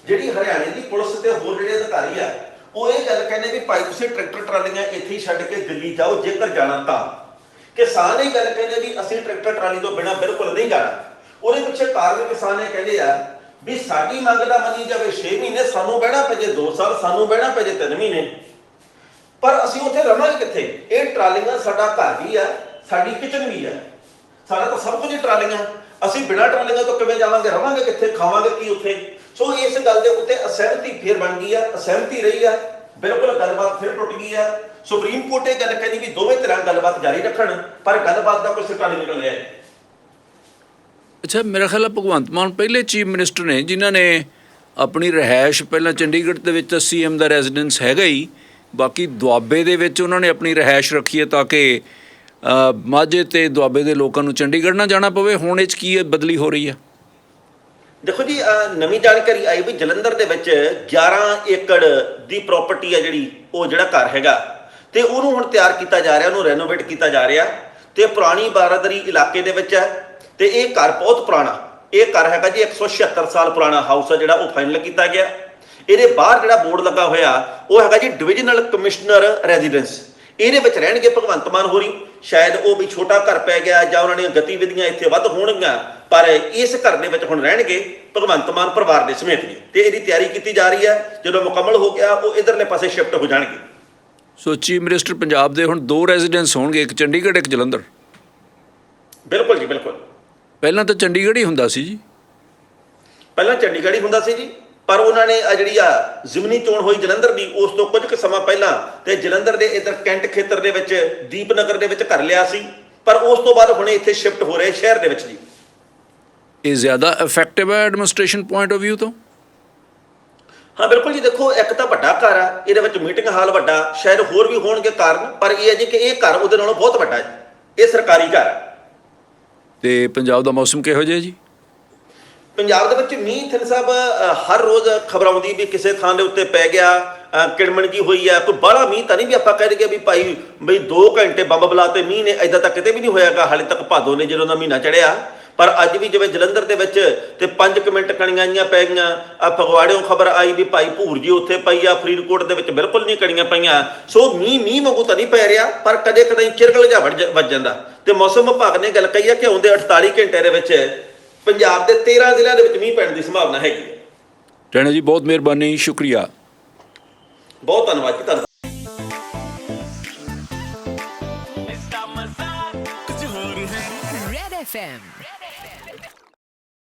ਜਿਹੜੀ ਹਰਿਆਣੇ ਦੀ ਪੁਲਿਸ ਤੇ ਹੋਰ ਜਿਹੜੇ ਅਧਿਕਾਰੀ ਆ ਉਹ ਇਹ ਗੱਲ ਕਹਿੰਦੇ ਵੀ ਭਾਈ ਤੁਸੀਂ ਟਰੈਕਟਰ ਟਰਾਲੀਆਂ ਇੱਥੇ ਹੀ ਛੱਡ ਕੇ ਦਿੱਲੀ ਜਾਓ ਜੇਕਰ ਜਾਣਾ ਤਾਂ। ਕਿਸਾਨ ਇਹ ਗੱਲ ਕਹਿੰਦੇ ਵੀ ਅਸੀਂ ਟਰੈਕਟਰ ਟਰਾਲੀ ਤੋਂ ਬਿਨਾਂ ਬਿਲਕੁਲ ਨਹੀਂ ਜਾਣਾ। ਉਹਦੇ ਪਿੱਛੇ ਕਾਰਨ ਕਿਸਾਨ ਇਹ ਕਹਿੰਦੇ ਆ ਵੀ ਸਾਡੀ ਮੰਗ ਦਾ ਮੰਨੀ ਜਾਵੇ 6 ਮਹੀਨੇ ਸਾਨੂੰ ਬਹਿਣਾ ਪੈ ਜੇ 2 ਸਾਲ ਸਾਨੂੰ ਬਹਿਣਾ ਪੈ ਜੇ 3 ਮਹੀਨੇ। ਪਰ ਅਸੀਂ ਉੱਥੇ ਰਵਾਂਗੇ ਕਿੱਥੇ? ਇਹ ਟਰਾਲੀਆਂ ਸਾਡਾ ਘਰ ਵੀ ਆ, ਸਾਡੀ ਕਿਚਨ ਵੀ ਆ। ਸਾਡਾ ਤਾਂ ਸਭ ਕੁਝ ਹੀ ਟਰਾਲੀਆਂ। ਅਸੀਂ ਬਿਨਾਂ ਟਰਾਲੀਆਂ ਤੋਂ ਕਿਵੇਂ ਜਾਵਾਂਗੇ? ਰਵਾਂਗੇ ਕਿੱਥੇ? ਖਾਵਾਂਗੇ ਕੀ ਉੱਥੇ? ਸੋ ਇਸ ਗੱਲ ਦੇ ਉੱਤੇ ਅਸਹਿਮਤੀ ਫੇਰ ਬਣ ਗਈ ਆ, ਅਸਹਿਮਤੀ ਰਹੀ ਆ। ਬਿਲਕੁਲ ਗੱਲਬਾਤ ਫਿਰ ਟੁੱਟ ਗਈ ਆ। ਸੁਪਰੀਮ ਕੋਰਟ ਇਹ ਗੱਲ ਕਹਿੰਦੀ ਵੀ ਦੋਵੇਂ ਤਰ੍ਹਾਂ ਗੱਲਬਾਤ ਜਾਰੀ ਰੱਖਣ, ਪਰ ਗੱਲਬਾਤ ਦਾ ਕੋਈ ਸਿੱਟਾ ਨਹੀਂ ਨਿਕਲ ਰਿਹਾ। ਅੱਛਾ, ਮੇਰਾ ਖਿਆਲ ਹੈ ਭਗਵੰਤ ਮਾਨ ਪਹਿਲੇ ਚੀਫ ਮਿਨਿਸਟਰ ਨੇ, ਜਿਨ੍ਹਾਂ ਨੇ ਆਪਣੀ ਰਹਿائش ਪਹਿਲਾਂ ਚੰਡੀਗੜ੍ਹ ਦੇ ਵਿੱਚ ਸੀ ਸੀਐਮ ਦਾ ਰੈਜ਼ੀਡੈਂਸ ਹੈਗਾ ਹੀ, ਬਾਕੀ ਦੁਆਬੇ ਦੇ ਵਿੱਚ ਉਹਨਾਂ ਨੇ ਆਪਣੀ ਰਹਿائش ਰੱਖੀ ਹੈ ਤਾਂ ਕਿ ਮਾਝੇ ਤੇ ਦੁਆਬੇ ਦੇ ਲੋਕਾਂ ਨੂੰ ਚੰਡੀਗੜ੍ਹ ਨਾ ਜਾਣਾ ਪਵੇ, ਹੁਣ ਇਹ ਚ ਕੀ ਬਦਲੀ ਹੋ ਰਹੀ ਹੈ? ਦੇਖੋ ਜੀ ਨਵੀਂ ਜਾਣਕਾਰੀ ਆਈ ਵੀ ਜਲੰਧਰ ਦੇ ਵਿੱਚ 11 ਏਕੜ ਦੀ ਪ੍ਰਾਪਰਟੀ ਹੈ ਜਿਹੜੀ, ਉਹ ਜਿਹੜਾ ਘਰ ਹੈਗਾ, ਤੇ ਉਹਨੂੰ ਹੁਣ ਤਿਆਰ ਕੀਤਾ ਜਾ ਰਿਹਾ, ਉਹਨੂੰ ਰੈਨੋਵੇਟ ਕੀਤਾ ਜਾ ਰਿਹਾ, ਤੇ ਪੁਰਾਣੀ ਬਾਰਾਦਰੀ ਇਲਾਕੇ ਦੇ ਵਿੱਚ ਹੈ। ਤੇ ਇਹ ਘਰ ਬਹੁਤ ਪੁਰਾਣਾ। ਇਹ ਘਰ ਹੈਗਾ ਜੀ 176 ਸਾਲ ਪੁਰਾਣਾ ਹਾਊਸ ਆ ਜਿਹੜਾ ਉਹ ਫਾਈਨਲ ਕੀਤਾ ਗਿਆ। ਇਹਦੇ ਬਾਹਰ ਜਿਹੜਾ ਬੋਰਡ ਲੱਗਾ ਹੋਇਆ ਉਹ ਹੈਗਾ ਜੀ ਡਿਵੀਜ਼ਨਲ ਕਮਿਸ਼ਨਰ ਰੈਜ਼ੀਡੈਂਸ ਇਹਦੇ ਵਿੱਚ ਰਹਿਣਗੇ ਭਗਵੰਤ ਮਾਨ ਹੋਰੀ। ਸ਼ਾਇਦ ਉਹ ਵੀ ਛੋਟਾ ਘਰ ਪੈ ਗਿਆ ਜਾਂ ਉਹਨਾਂ ਦੀਆਂ ਗਤੀਵਿਧੀਆਂ ਇੱਥੇ ਵੱਧ ਹੋਣਗੀਆਂ ਪਰ ਇਸ ਘਰ ਦੇ ਵਿੱਚ ਹੁਣ ਰਹਿਣਗੇ ਭਗਵੰਤ ਮਾਨ ਪਰਿਵਾਰ ਦੇ ਸਮੇਤ ਜੀ ਤੇ ਇਹਦੀ ਤਿਆਰੀ ਕੀਤੀ ਜਾ ਰਹੀ ਹੈ। ਜਦੋਂ ਮੁਕੰਮਲ ਹੋ ਗਿਆ ਉਹ ਇਧਰਲੇ ਪਾਸੇ ਸ਼ਿਫਟ ਹੋ ਜਾਣਗੇ। ਸੋ ਚੀਫ ਮਿਨਿਸਟਰ ਪੰਜਾਬ ਦੇ ਹੁਣ ਦੋ ਰੈਜ਼ੀਡੈਂਸ ਹੋਣਗੇ ਇੱਕ ਚੰਡੀਗੜ੍ਹ ਇੱਕ ਜਲੰਧਰ। ਬਿਲਕੁਲ ਜੀ ਬਿਲਕੁਲ। ਪਹਿਲਾਂ ਤਾਂ ਚੰਡੀਗੜ੍ਹ ਹੀ ਹੁੰਦਾ ਸੀ ਜੀ। ਪਹਿਲਾਂ ਚੰਡੀਗੜ੍ਹ ਹੀ ਹੁੰਦਾ ਸੀ ਜੀ ਪਰ ਉਹਨਾਂ ਨੇ ਆ ਜਿਹੜੀ ਆ ਜ਼ਿਮਨੀ ਚੋਣ ਹੋਈ ਜਲੰਧਰ ਦੀ ਉਸ ਤੋਂ ਕੁਝ ਕੁ ਸਮਾਂ ਪਹਿਲਾਂ ਤੇ ਜਲੰਧਰ ਦੇ ਇਧਰ ਕੈਂਟ ਖੇਤਰ ਦੇ ਵਿੱਚ ਦੀਪਨਗਰ ਦੇ ਵਿੱਚ ਘਰ ਲਿਆ ਸੀ ਪਰ ਉਸ ਤੋਂ ਬਾਅਦ ਹੁਣੇ ਇੱਥੇ ਸ਼ਿਫਟ ਹੋ ਰਹੇ ਸ਼ਹਿਰ ਦੇ ਵਿੱਚ ਜੀ। ਇਹ ਜ਼ਿਆਦਾ ਇਫੈਕਟਿਵ ਹੈ ਐਡਮਿਨਿਸਟ੍ਰੇਸ਼ਨ ਪੁਆਇੰਟ ਆਫ View ਤੋਂ? ਹਾਂ ਬਿਲਕੁਲ ਜੀ ਦੇਖੋ ਇੱਕ ਤਾਂ ਵੱਡਾ ਘਰ ਆ ਇਹਦੇ ਵਿੱਚ ਮੀਟਿੰਗ ਹਾਲ ਵੱਡਾ ਸ਼ਾਇਦ ਹੋਰ ਵੀ ਹੋਣਗੇ ਕਾਰਨ ਪਰ ਇਹ ਹੈ ਜੀ ਕਿ ਇਹ ਘਰ ਉਹਦੇ ਨਾਲੋਂ ਬਹੁਤ ਵੱਡਾ ਹੈ। ਇਹ ਸਰਕਾਰੀ ਘਰ ਹੈ। ਤੇ ਪੰਜਾਬ ਦਾ ਮੌਸਮ ਕਿਹੋ ਜਿਹਾ ਜੀ? ਪੰਜਾਬ ਦੇ ਵਿੱਚ ਮੀਂਹ ਥਿੰਨ ਸਾਹਿਬ ਹਰ ਰੋਜ਼ ਖਬਰ ਆਉਂਦੀ ਵੀ ਕਿਸੇ ਥਾਂ ਦੇ ਉੱਤੇ ਪੈ ਗਿਆ ਕਿੜਮਣ ਜੀ ਹੋਈ ਹੈ ਕੋਈ ਬੜਾ ਮੀਂਹ ਤਾਂ ਨਹੀਂ ਵੀ ਆਪਾਂ ਕਹਿ ਦਈਏ ਵੀ ਭਾਈ ਬਈ 2 ਘੰਟੇ ਬੰਬ ਬਲਾਤੇ ਮੀਂਹ ਨੇ ਐਦਾਂ ਤਾਂ ਕਿਤੇ ਵੀ ਨਹੀਂ ਹੋਇਆਗਾ, ਹਾਲੇ ਤੱਕ ਭਾਦੋ ਨੇ ਜਦੋਂ ਦਾ ਮਹੀਨਾ ਚੜਿਆ ਪਰ ਅੱਜ ਵੀ ਜਿਵੇਂ ਜਲੰਧਰ ਦੇ ਵਿੱਚ ਤੇ 5 ਮਿੰਟ ਕਣੀਆਂ ਆਈਆਂ ਪੈ ਗਈਆਂ ਆ ਫਗਵਾੜਿਓਂ ਖਬਰ ਆਈ ਵੀ ਭਾਈ ਭੂਰ ਜੀ ਉੱਥੇ ਪਈ ਆ ਫਰੀਦਕੋਟ ਦੇ ਵਿੱਚ ਬਿਲਕੁਲ ਨਹੀਂ ਕਣੀਆਂ ਪਈਆਂ। ਸੋ ਮੀਂਹ ਮੀਂਹ ਵਾਂਗੂ ਤਾਂ ਨਹੀਂ ਪੈ ਰਿਹਾ ਪਰ ਕਦੇ ਕਦੇ ਚਿਰਗਲ ਜਾ ਵੱਜ ਜਾਂਦਾ। ਤੇ ਮੌਸਮ ਵਿਭਾਗ ਨੇ ਗੱਲ ਕਹੀ ਆ ਕਿ ਆਉਂਦੇ 48 ਘੰਟੇ ਦੇ ਵਿੱਚ ਪੰਜਾਬ ਦੇ 13 ਜ਼ਿਲ੍ਹਿਆਂ ਦੇ ਵਿੱਚ ਮੀਂਹ ਪੈਣ ਦੀ ਸੰਭਾਵਨਾ ਹੈਗੀ ਹੈ। ਟੈਣਾ ਜੀ ਬਹੁਤ ਮਿਹਰਬਾਨੀ ਸ਼ੁਕਰੀਆ। ਬਹੁਤ ਧੰਨਵਾਦ ਜੀ ਧੰਨਵਾਦ। Red FM.